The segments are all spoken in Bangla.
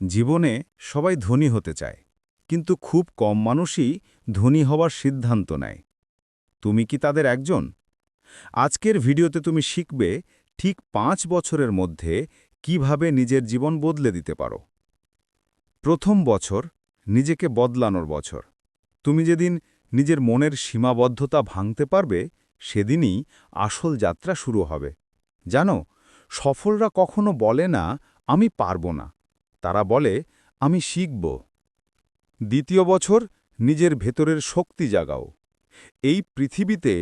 জীবনে সবাই ধনী হতে চায়, কিন্তু খুব কম মানুষই ধনী হওয়ার সিদ্ধান্ত নেয়। তুমি কি তাদের একজন? আজকের ভিডিওতে তুমি শিখবে ঠিক পাঁচ বছরের মধ্যে কীভাবে নিজের জীবন বদলে দিতে পারো। প্রথম বছর নিজেকে বদলানোর বছর। তুমি যেদিন নিজের মনের সীমাবদ্ধতা ভাঙতে পারবে, সেদিনই আসল যাত্রা শুরু হবে। জানো, সফলরা কখনো বলে না, আমি পারব না। তারা বলে, আমি শিখব। দ্বিতীয় বছর নিজের ভেতরের শক্তি জাগাও। এই পৃথিবীতে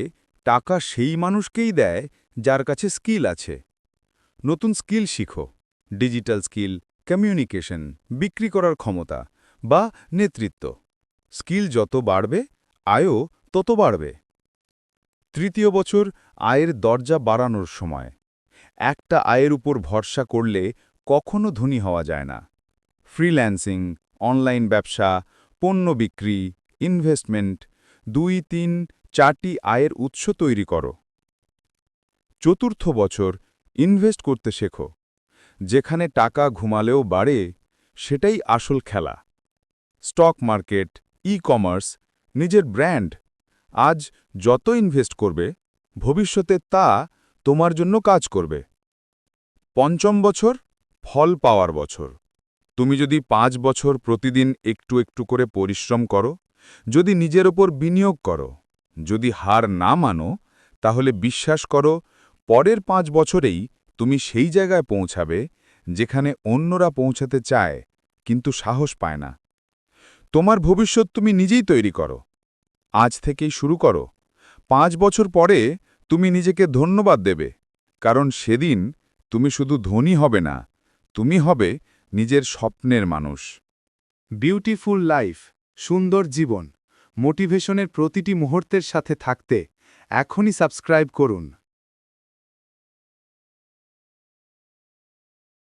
টাকা সেই মানুষকেই দেয় যার কাছে স্কিল আছে। নতুন স্কিল শিখো। ডিজিটাল স্কিল, কমিউনিকেশন, বিক্রি করার ক্ষমতা বা নেতৃত্ব। স্কিল যত বাড়বে, আয়ও তত বাড়বে। তৃতীয় বছর আয়ের দরজা বাড়ানোর সময়। একটা আয়ের উপর ভরসা করলে কখনো ধনী হওয়া যায় না। ফ্রিল্যান্সিং, অনলাইন ব্যবসা, পণ্য বিক্রি, ইনভেস্টমেন্ট, দুই, তিন, চারটি আয়ের উৎস তৈরি করো। চতুর্থ বছর, ইনভেস্ট করতে শেখো। যেখানে টাকা ঘুমালেও বাড়ে, সেটাই আসল খেলা। স্টক মার্কেট ই কমার্স নিজের ব্র্যান্ড, আজ যত ইনভেস্ট করবে, ভবিষ্যতে তা তোমার জন্য কাজ করবে। পঞ্চম বছর, ফল পাওয়ার বছর। তুমি যদি পাঁচ বছর প্রতিদিন একটু একটু করে পরিশ্রম করো, যদি নিজের ওপর বিনিয়োগ করো, যদি হার না মানো, তাহলে বিশ্বাস করো পরের পাঁচ বছরেই তুমি সেই জায়গায় পৌঁছাবে যেখানে অন্যরা পৌঁছাতে চায় কিন্তু সাহস পায় না। তোমার ভবিষ্যৎ তুমি নিজেই তৈরি করো। আজ থেকেই শুরু করো। পাঁচ বছর পরে তুমি নিজেকে ধন্যবাদ দেবে, কারণ সেদিন তুমি শুধু ধনী হবে না, তুমি হবে নিজের স্বপ্নের মানুষ। বিউটিফুল লাইফ সুন্দর জীবন মোটিভেশনের প্রতিটি মুহূর্তের সাথে থাকতে এখনই সাবস্ক্রাইব করুন।